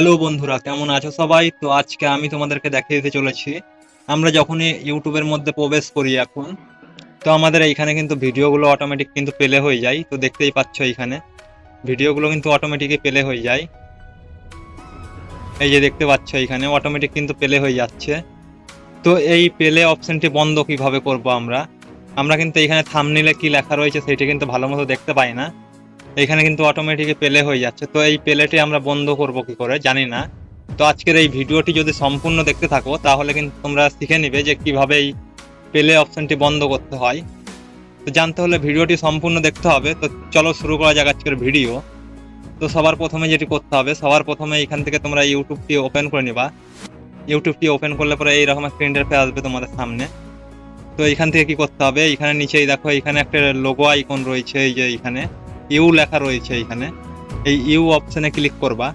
Hello বন্ধুরা, কেমন আছো সবাই? তো আজকে আমি তোমাদেরকে দেখিয়ে দিতে চলেছি, আমরা যখনই ইউটিউবের মধ্যে প্রবেশ করি এখন, তো আমাদের এইখানে কিন্তু ভিডিওগুলো অটোমেটিক কিন্তু পেলে হয়ে যায়, তো দেখতেই পাচ্ছ এইখানে। ভিডিওগুলো কিন্তু অটোমেটিকই পেলে হয়ে যায়। এই যে দেখতে পাচ্ছ এইখানে অটোমেটিক কিন্তু পেলে হয়ে যাচ্ছে। তো এই পেলে অপশানটি বন্ধ কীভাবে করব আমরা? আমরা কিন্তু এখানে থামনিলে কি লেখা রয়েছে, সেটা কিন্তু ভালো মতো দেখতে পাই না। এখানে কিন্তু অটোমেটিক পেলে হয়ে যাচ্ছে। তো এই পেলেটি আমরা বন্ধ করব কি করে, জানি না। তো আজকের এই ভিডিওটি যদি সম্পূর্ণ দেখতে থাকো, তাহলে কিন্তু তোমরা শিখে নিবে যে কীভাবে এই পেলে অপশনটি বন্ধ করতে হয়। তো জানতে হলে ভিডিওটি সম্পূর্ণ দেখতে হবে। তো চলো শুরু করা যাক আজকের ভিডিও। তো সবার প্রথমে যেটি করতে হবে, সবার প্রথমে এখান থেকে তোমরা ইউটিউবটি ওপেন করে নিবা। ইউটিউবটি ওপেন করলে পরে এইরকম একটা ইন্টারফেস আসবে তোমাদের সামনে। তো এখান থেকে কি করতে হবে, এখানে নিচেই দেখো, এখানে একটা লোগো আইকন রয়েছে, এই যে এখানে। ইউ লেখা রয়েছে এইখানে এই ইউ অপশানে ক্লিক করবা।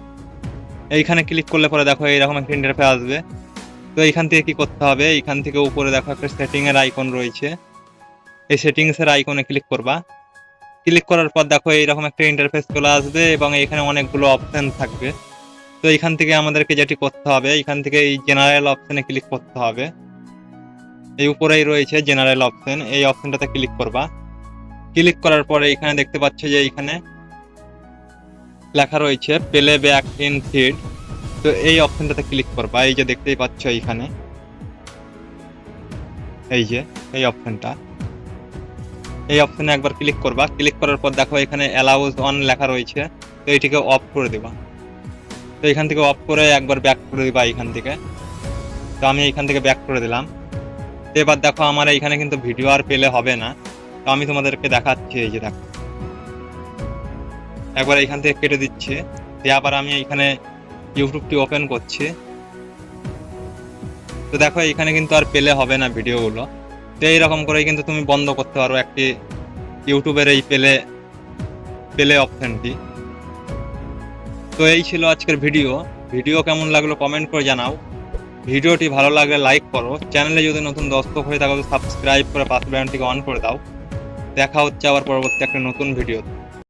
এইখানে ক্লিক করলে পরে দেখো এইরকম একটা ইন্টারফেস আসবে। তো এইখান থেকে কি করতে হবে? এইখান থেকে উপরে দেখো একটা সেটিংয়ের আইকন রয়েছে। এই সেটিংসের আইকনে ক্লিক করবা। ক্লিক করার পর দেখো এইরকম একটা ইন্টারফেস চলে আসবে এবং এখানে অনেকগুলো অপশন থাকবে। তো এখান থেকে আমাদেরকে যেটি করতে হবে এখান থেকে এই জেনারেল অপশানে ক্লিক করতে হবে। এই উপরেই রয়েছে জেনারেল অপশান এই অপশনটাতে ক্লিক করবা। ক্লিক করার পরে এখানে দেখতে পাচ্ছ যে এখানে লেখা রয়েছে প্লে ব্যাক ইন ফিড তো এই অপশনটাতে ক্লিক করবা। এই যে দেখতেই পাচ্ছ এইখানে এই যে, এই অপশনটা। এই অপশনে একবার ক্লিক করবা। ক্লিক করার পর দেখো এখানে অ্যালাউজ অন লেখা রয়েছে। তো এইটিকে অফ করে দেবা। তো এখান থেকে অফ করে একবার ব্যাক করে দিবা এখান থেকে। তো আমি এখান থেকে ব্যাক করে দিলাম। এবার দেখো আমার এইখানে কিন্তু ভিডিও আর পেলে হবে না। তো আমি তোমাদেরকে দেখাচ্ছি এই যে দেখো। একবার এখান থেকে কেটে দিচ্ছে। দিয়ে আবার আমি এইখানে ইউটিউবটি ওপেন করছি। তো দেখো, এখানে কিন্তু আর পেলে হবে না ভিডিওগুলো। তো এইরকম করেই কিন্তু তুমি বন্ধ করতে পারো একটি ইউটিউবের এই পেলে পেলে অপশনটি তো এই ছিল আজকের ভিডিও। ভিডিও কেমন লাগল কমেন্ট করে জানাও। ভিডিওটি ভালো লাগলে লাইক করো। চ্যানেলে যদি নতুন দর্শক হয়ে থাকো, তো সাবস্ক্রাইব করে পাশ বাটনটিকে অন করে দাও। দেখা হচ্ছে আবার পরবর্তী একটা নতুন ভিডিও